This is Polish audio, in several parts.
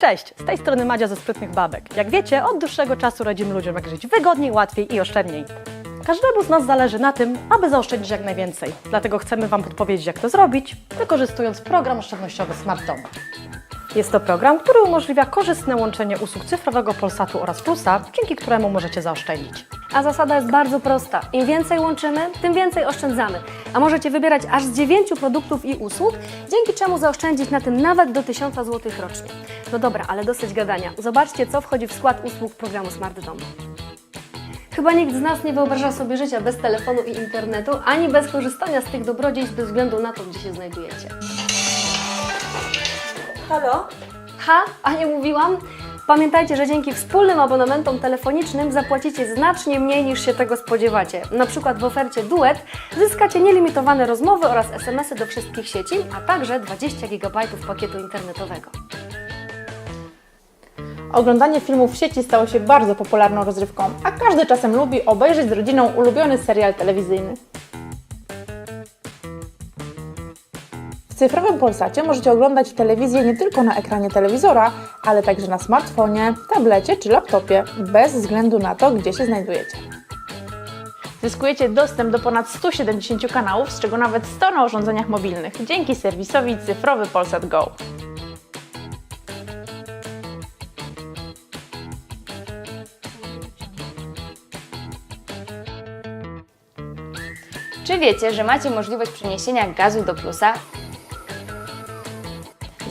Cześć, z tej strony Madzia ze Sprytnych Babek. Jak wiecie, od dłuższego czasu radzimy ludziom, jak żyć wygodniej, łatwiej i oszczędniej. Każdemu z nas zależy na tym, aby zaoszczędzić jak najwięcej. Dlatego chcemy Wam podpowiedzieć, jak to zrobić, wykorzystując program oszczędnościowy Smart Dom. Jest to program, który umożliwia korzystne łączenie usług cyfrowego Polsatu oraz Plusa, dzięki któremu możecie zaoszczędzić. A zasada jest bardzo prosta. Im więcej łączymy, tym więcej oszczędzamy. A możecie wybierać aż z 9 produktów i usług, dzięki czemu zaoszczędzić na tym nawet do 1000 zł rocznie. No dobra, ale dosyć gadania. Zobaczcie, co wchodzi w skład usług programu Smart Dom. Chyba nikt z nas nie wyobraża sobie życia bez telefonu i internetu, ani bez korzystania z tych dobrodziejstw bez względu na to, gdzie się znajdujecie. Halo? Ha, a nie mówiłam? Pamiętajcie, że dzięki wspólnym abonamentom telefonicznym zapłacicie znacznie mniej niż się tego spodziewacie. Na przykład w ofercie Duet zyskacie nielimitowane rozmowy oraz SMS-y do wszystkich sieci, a także 20 GB pakietu internetowego. Oglądanie filmów w sieci stało się bardzo popularną rozrywką, a każdy czasem lubi obejrzeć z rodziną ulubiony serial telewizyjny. Cyfrowym Polsacie możecie oglądać telewizję nie tylko na ekranie telewizora, ale także na smartfonie, tablecie czy laptopie, bez względu na to, gdzie się znajdujecie. Zyskujecie dostęp do ponad 170 kanałów, z czego nawet 100 na urządzeniach mobilnych, dzięki serwisowi Cyfrowy Polsat Go. Czy wiecie, że macie możliwość przeniesienia gazu do plusa?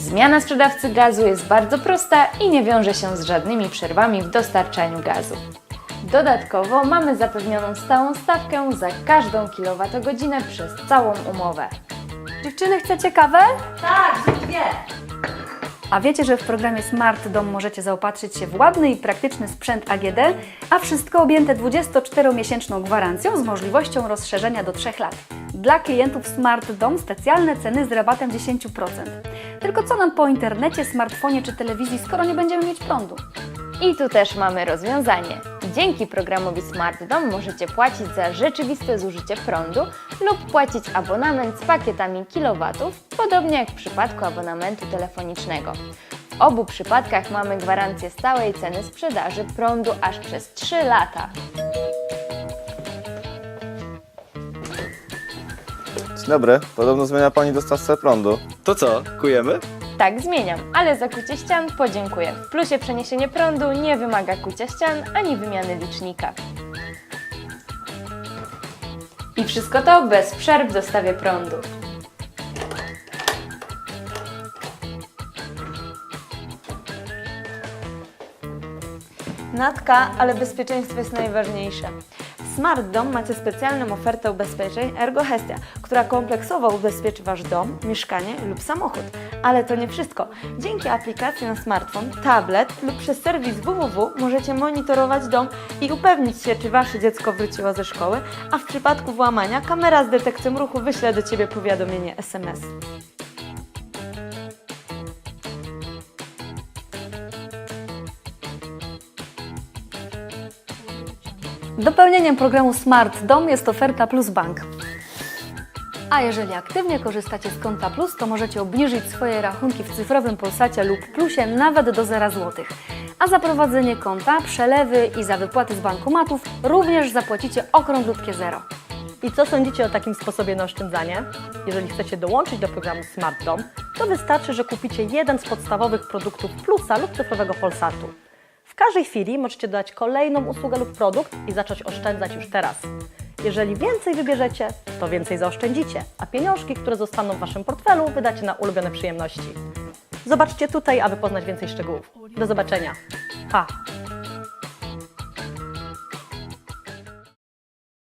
Zmiana sprzedawcy gazu jest bardzo prosta i nie wiąże się z żadnymi przerwami w dostarczaniu gazu. Dodatkowo mamy zapewnioną stałą stawkę za każdą kilowatogodzinę przez całą umowę. Dziewczyny, chcecie kawę? Tak, dwie. A wiecie, że w programie Smart Dom możecie zaopatrzyć się w ładny i praktyczny sprzęt AGD, a wszystko objęte 24-miesięczną gwarancją z możliwością rozszerzenia do 3 lat. Dla klientów Smart Dom specjalne ceny z rabatem 10%. Tylko co nam po internecie, smartfonie czy telewizji, skoro nie będziemy mieć prądu? I tu też mamy rozwiązanie. Dzięki programowi Smart Dom możecie płacić za rzeczywiste zużycie prądu lub płacić abonament z pakietami kilowatów, podobnie jak w przypadku abonamentu telefonicznego. W obu przypadkach mamy gwarancję stałej ceny sprzedaży prądu aż przez 3 lata. Dzień dobry, podobno zmienia Pani dostawcę prądu. To co, kujemy? Tak, zmieniam, ale za kucie ścian podziękuję. W plusie przeniesienie prądu nie wymaga kucia ścian ani wymiany licznika. I wszystko to bez przerw w dostawie prądu. Natka, ale bezpieczeństwo jest najważniejsze. Smart Dom macie specjalną ofertę ubezpieczeń Ergo Hestia, która kompleksowo ubezpieczy Wasz dom, mieszkanie lub samochód. Ale to nie wszystko. Dzięki aplikacji na smartfon, tablet lub przez serwis www możecie monitorować dom i upewnić się, czy Wasze dziecko wróciło ze szkoły, a w przypadku włamania kamera z detekcją ruchu wyśle do Ciebie powiadomienie SMS. Dopełnieniem programu Smart Dom jest oferta Plus Bank. A jeżeli aktywnie korzystacie z konta Plus, to możecie obniżyć swoje rachunki w cyfrowym Polsacie lub Plusie nawet do 0 zł. A za prowadzenie konta, przelewy i za wypłaty z bankomatów również zapłacicie okrąglutkie zero. I co sądzicie o takim sposobie na oszczędzanie? Jeżeli chcecie dołączyć do programu Smart Dom, to wystarczy, że kupicie jeden z podstawowych produktów Plusa lub cyfrowego Polsatu. Każdej chwili możecie dodać kolejną usługę lub produkt i zacząć oszczędzać już teraz. Jeżeli więcej wybierzecie, to więcej zaoszczędzicie, a pieniążki, które zostaną w Waszym portfelu, wydacie na ulubione przyjemności. Zobaczcie tutaj, aby poznać więcej szczegółów. Do zobaczenia. Pa!